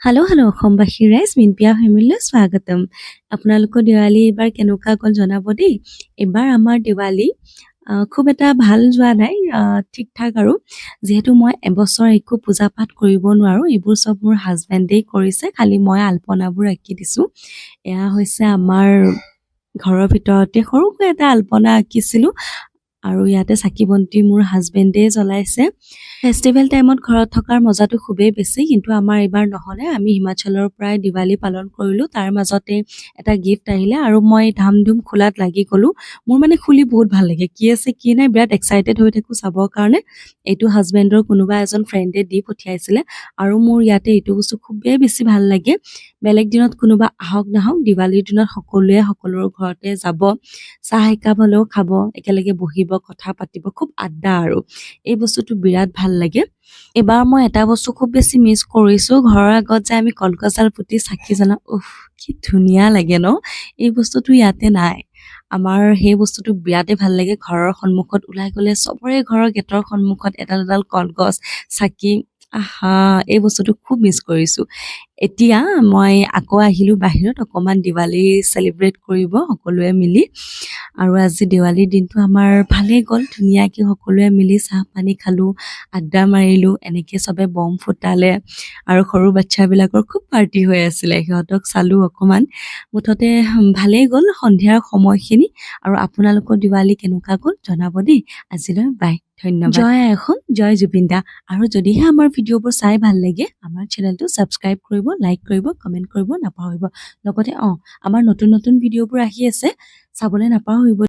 Hello hello অসমবাসী ৰাইজ মিনপিয়া ফেমিলিলৈ স্বাগতম আপোনালোকৰ দেৱালী এইবাৰ কেনেকুৱা গ'ল জনাব দেই এইবাৰ আমাৰ দেৱালী খুব এটা ভাল যোৱা নাই ঠিক ঠাক আৰু যিহেতু মই এবছৰ একো পূজা পাঠ কৰিব নোৱাৰোঁ এইবোৰ চব মোৰ হাজবেণ্ডেই কৰিছে খালি মই আলপনাবোৰ আঁকি দিছোঁ এয়া হৈছে আমাৰ ঘৰৰ ভিতৰতে সৰুকৈ এটা আলপনা আঁকিছিলোঁ আৰু ইয়াতে চাকি বন্তি মোৰ হাজবেণ্ডে জ্বলাইছে। ফেষ্টিভেল টাইমত ঘৰত থকাৰ মজাটো খুবেই বেছি কিন্তু আমাৰ এইবাৰ নহ'লে। আমি হিমাচলৰ পৰাই দিৱালী পালন কৰিলোঁ। তাৰ মাজতে এটা গিফ্ট আহিলে আৰু মই ধাম ধুম খোলাত লাগি গ'লোঁ। মোৰ মানে খুলি বহুত ভাল লাগে। কি আছে কি নাই বিৰাট এক্সাইটেড হৈ থাকোঁ চাবৰ কাৰণে। এইটো হাজবেণ্ডৰ কোনোবা এজন ফ্ৰেণ্ডে দি পঠিয়াইছিলে। আৰু মোৰ ইয়াতে এইটো বস্তু খুবেই বেছি ভাল লাগে। বেলেগ দিনত কোনোবা আহক নাহক দিৱালীৰ দিনত সকলোৱে সকলোৰে ঘৰতে যাব চাহ একাপ হ'লেও খাব একেলগে বহিব কথা পাতিব খুব আড্ডা আৰু। এই বস্তুটো বিৰাট ভাল লাগে। এইবাৰ মই এটা বস্তু খুব বেছি মিছ কৰিছোঁ ঘৰৰ আগত যে আমি কলগছডাল পুতি চাকি জ্বলাওঁ উফ কি ধুনীয়া লাগে ন? এই বস্তুটো ইয়াতে নাই। আমাৰ সেই বস্তুটো বিৰাটেই ভাল লাগে ঘৰৰ সন্মুখত ওলাই গ'লে চবৰে ঘৰৰ গেটৰ সন্মুখত এডাল এডাল কলগছ চাকি আহা এই বস্তুটো খুব মিছ কৰিছোঁ। এতিয়া মই আকৌ আহিলোঁ বাহিৰত অকণমান দিৱালী চেলিব্ৰেট কৰিব সকলোৱে মিলি। আৰু আজি দেৱালীৰ দিনটো আমাৰ ভালেই গ'ল ধুনীয়াকৈ সকলোৱে মিলি চাহ পানী খালোঁ আড্ডা মাৰিলোঁ এনেকৈ চবে বম ফুটালে। আৰু সৰু বাচ্ছাবিলাকৰ খুব পাৰ্টি হৈ আছিলে সিহঁতক চালোঁ অকণমান। মুঠতে ভালেই গ'ল সন্ধিয়াৰ সময়খিনি। আৰু আপোনালোকৰ দিৱালী কেনেকুৱা গ'ল জনাব দেই। আজিলৈ বাই ধন্যবাদ। জয় এখন জয় জুবিন দা আৰু যদিহে আমাৰ ভিডিঅ'বোৰ চাই ভাল লাগে আমাৰ চেনেলটো ছাবস্ক্ৰাইব কৰিব লাইক কৰিব কমেণ্ট কৰিব নাপাহৰিব। লগতে, অঁ, আমাৰ নতুন নতুন ভিডিঅ'বোৰ আহি আছে, চাবলৈ নাপাহৰিব।